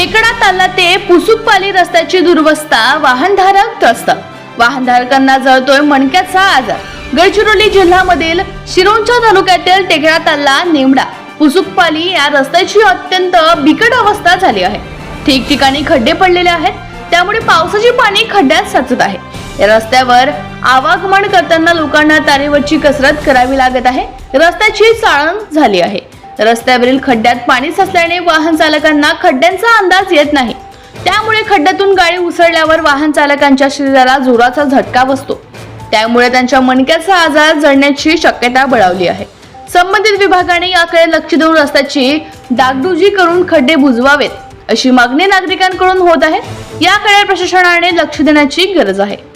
टेकडा ताला ते पुसुकपाली रस्त्याची दुर्वस्था वाहनधारक त्रस्त. वाहनधारकांना जळतोय मणक्याचा आजार. गडचिरोली जिल्ह्यामधील शिरोंचा तालुक्यातील टेकडा ताल्ला नेमडा. पुसुकपाली या रस्त्याची अत्यंत बिकट अवस्था झाली आहे. ठिकठिकाणी खड्डे पडलेले आहेत. त्यामुळे पावसाचे पाणी खड्ड्यात साचत आहे. या रस्त्यावर आवागमन करताना लोकांना तारेवरची कसरत करावी लागत आहे. रस्त्याची चाळण झाली आहे. रस्त्यावरील खड्ड्यात पाणी साचल्याने वाहन चालकांना खड्ड्यांचा अंदाज येत नाही. त्यामुळे खड्ड्यातून गाडी उसळल्यावर वाहन चालकांच्या शरीराला जोराचा झटका बसतो. त्यामुळे त्यांच्या मणक्याचा आजार जळण्याची शक्यता बळावली आहे. संबंधित विभागाने याकडे लक्ष देऊन रस्त्याची डागडुजी करून खड्डे बुजवावेत अशी मागणी नागरिकांकडून होत आहे. याकडे प्रशासनाने लक्ष देण्याची गरज आहे.